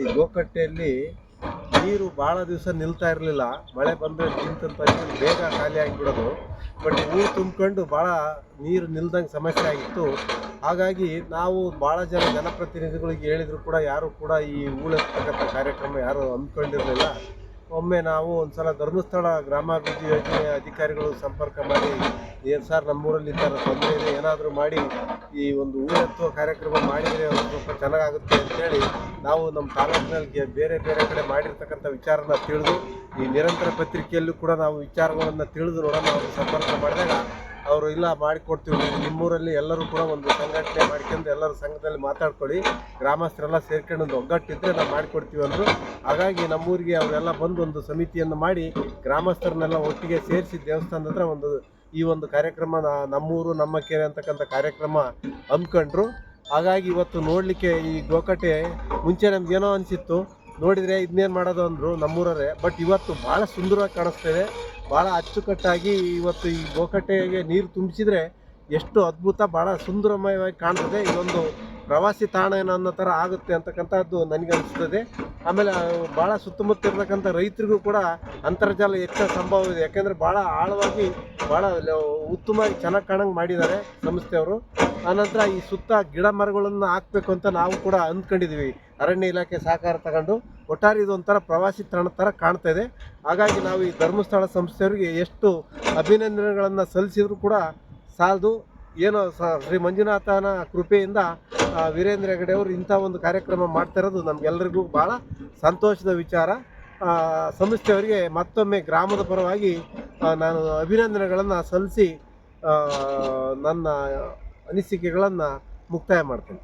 ಈ ಗೋಕಟ್ಟೆಯಲ್ಲಿ ನೀರು ಭಾಳ ದಿವಸ ನಿಲ್ತಾ ಇರಲಿಲ್ಲ. ಮಳೆ ಬಂದರೆ ನಿಂತಂತ ಬೇಗ ಖಾಲಿ ಆಗಿಬಿಡೋದು. ಬಟ್ ಊರು ತುಂಬಿಕೊಂಡು ಭಾಳ ನೀರು ನಿಲ್ದಂಗೆ ಸಮಸ್ಯೆ ಆಗಿತ್ತು. ಹಾಗಾಗಿ ನಾವು ಭಾಳ ಜನ ಜನಪ್ರತಿನಿಧಿಗಳಿಗೆ ಹೇಳಿದ್ರು ಕೂಡ ಯಾರು ಕೂಡ ಈ ಹೂಳೆತ್ತಕ್ಕಂಥ ಕಾರ್ಯಕ್ರಮ ಯಾರು ಹಮ್ಮಿಕೊಂಡಿರಲಿಲ್ಲ. ಒಮ್ಮೆ ನಾವು ಒಂದ್ಸಲ ಧರ್ಮಸ್ಥಳ ಗ್ರಾಮಾಭಿವೃದ್ಧಿ ಯೋಜನೆ ಅಧಿಕಾರಿಗಳು ಸಂಪರ್ಕ ಮಾಡಿ ಏನು ಸರ್, ನಮ್ಮೂರಲ್ಲಿ ಈ ಥರ ತೊಂದರೆ ಇದೆ, ಏನಾದರೂ ಮಾಡಿ, ಈ ಒಂದು ಹೂಳೆತ್ತುವ ಕಾರ್ಯಕ್ರಮ ಮಾಡಿದರೆ ಒಂದು ಸ್ವಲ್ಪ ಚೆನ್ನಾಗಾಗುತ್ತೆ ಅಂತೇಳಿ ನಾವು ನಮ್ಮ ತಾಲೂಕಿನಲ್ಲಿ ಬೇರೆ ಬೇರೆ ಕಡೆ ಮಾಡಿರ್ತಕ್ಕಂಥ ವಿಚಾರನ ತಿಳಿದು, ಈ ನಿರಂತರ ಪತ್ರಿಕೆಯಲ್ಲೂ ಕೂಡ ನಾವು ವಿಚಾರಗಳನ್ನು ತಿಳಿದು ನೋಡೋಣ ನಾವು ಸಂಪರ್ಕ ಮಾಡಿದಾಗ ಅವರು ಇಲ್ಲ, ಮಾಡಿಕೊಡ್ತೀವಿ. ನಿಮ್ಮೂರಲ್ಲಿ ಎಲ್ಲರೂ ಕೂಡ ಒಂದು ಸಂಘಟನೆ ಮಾಡ್ಕೊಂಡು ಎಲ್ಲರೂ ಸಂಘದಲ್ಲಿ ಮಾತಾಡ್ಕೊಳ್ಳಿ. ಗ್ರಾಮಸ್ಥರೆಲ್ಲ ಸೇರ್ಕೊಂಡು ಒಂದು ಒಗ್ಗಟ್ಟಿದ್ರೆ ನಾವು ಮಾಡಿಕೊಡ್ತೀವಿ ಅಂದರು. ಹಾಗಾಗಿ ನಮ್ಮೂರಿಗೆ ಅವರೆಲ್ಲ ಬಂದು ಒಂದು ಸಮಿತಿಯನ್ನು ಮಾಡಿ ಗ್ರಾಮಸ್ಥರನ್ನೆಲ್ಲ ಒಟ್ಟಿಗೆ ಸೇರಿಸಿ ದೇವಸ್ಥಾನದ ಹತ್ರ ಒಂದು ಈ ಒಂದು ಕಾರ್ಯಕ್ರಮ ನಮ್ಮೂರು, ನಮ್ಮ ಕೆರೆ ಅಂತಕ್ಕಂಥ ಕಾರ್ಯಕ್ರಮ ಹಮ್ಮಿಕೊಂಡ್ರು. ಹಾಗಾಗಿ ಇವತ್ತು ನೋಡಲಿಕ್ಕೆ ಈ ಗೋಕಟ್ಟೆ ಮುಂಚೆ ನಮ್ಗೇನೋ ಅನಿಸಿತ್ತು. ನೋಡಿದರೆ ಇದನ್ನೇನು ಮಾಡೋದು ಅಂದರು ನಮ್ಮೂರವರೇ. ಬಟ್ ಇವತ್ತು ಭಾಳ ಸುಂದರವಾಗಿ ಕಾಣಿಸ್ತಾ ಭಾಳ ಅಚ್ಚುಕಟ್ಟಾಗಿ ಇವತ್ತು ಈ ಗೋಕಟ್ಟೆಗೆ ನೀರು ತುಂಬಿಸಿದ್ರೆ ಎಷ್ಟು ಅದ್ಭುತ ಭಾಳ ಸುಂದರಮಯವಾಗಿ ಕಾಣ್ತದೆ. ಇದೊಂದು ಪ್ರವಾಸಿ ತಾಣ ಅನ್ನೋ ಥರ ಆಗುತ್ತೆ ಅಂತಕ್ಕಂಥದ್ದು ನನಗೆ ಅನಿಸ್ತದೆ. ಆಮೇಲೆ ಭಾಳ ಸುತ್ತಮುತ್ತ ಇರ್ತಕ್ಕಂಥ ರೈತರಿಗೂ ಕೂಡ ಅಂತರ್ಜಾಲ ಹೆಚ್ಚಿನ ಸಂಭವ ಇದೆ. ಯಾಕೆಂದರೆ ಭಾಳ ಆಳವಾಗಿ ಭಾಳ ಉತ್ತಮವಾಗಿ ಚೆನ್ನಾಗಿ ಕಾಣಂಗೆ ಮಾಡಿದ್ದಾರೆ ಸಂಸ್ಥೆಯವರು ಆನಂತರ ಈ ಸುತ್ತ ಗಿಡ ಮರಗಳನ್ನು ಹಾಕಬೇಕು ಅಂತ ನಾವು ಕೂಡ ಅಂದ್ಕೊಂಡಿದ್ದೀವಿ ಅರಣ್ಯ ಇಲಾಖೆ ಸಹಕಾರ ತಗೊಂಡು. ಒಟ್ಟಾರೆ ಇದೊಂಥರ ಪ್ರವಾಸಿ ತಾಣ ಥರ ಕಾಣ್ತಾ ಇದೆ. ಹಾಗಾಗಿ ನಾವು ಈ ಧರ್ಮಸ್ಥಳ ಸಂಸ್ಥೆಯವರಿಗೆ ಎಷ್ಟು ಅಭಿನಂದನೆಗಳನ್ನು ಸಲ್ಲಿಸಿದ್ರು ಕೂಡ ಸಾಲದು. ಏನೋ ಶ್ರೀ ಮಂಜುನಾಥನ ಕೃಪೆಯಿಂದ ವೀರೇಂದ್ರ ಹೆಗಡೆ ಅವರು ಇಂಥ ಒಂದು ಕಾರ್ಯಕ್ರಮ ಮಾಡ್ತಾ ಇರೋದು ನಮಗೆಲ್ಲರಿಗೂ ಭಾಳ ಸಂತೋಷದ ವಿಚಾರ. ಸಂಸ್ಥೆಯವರಿಗೆ ಮತ್ತೊಮ್ಮೆ ಗ್ರಾಮದ ಪರವಾಗಿ ನಾನು ಅಭಿನಂದನೆಗಳನ್ನು ಸಲ್ಲಿಸಿ ನನ್ನ ಅನಿಸಿಕೆಗಳನ್ನು ಮುಕ್ತಾಯ ಮಾಡ್ತೇನೆ.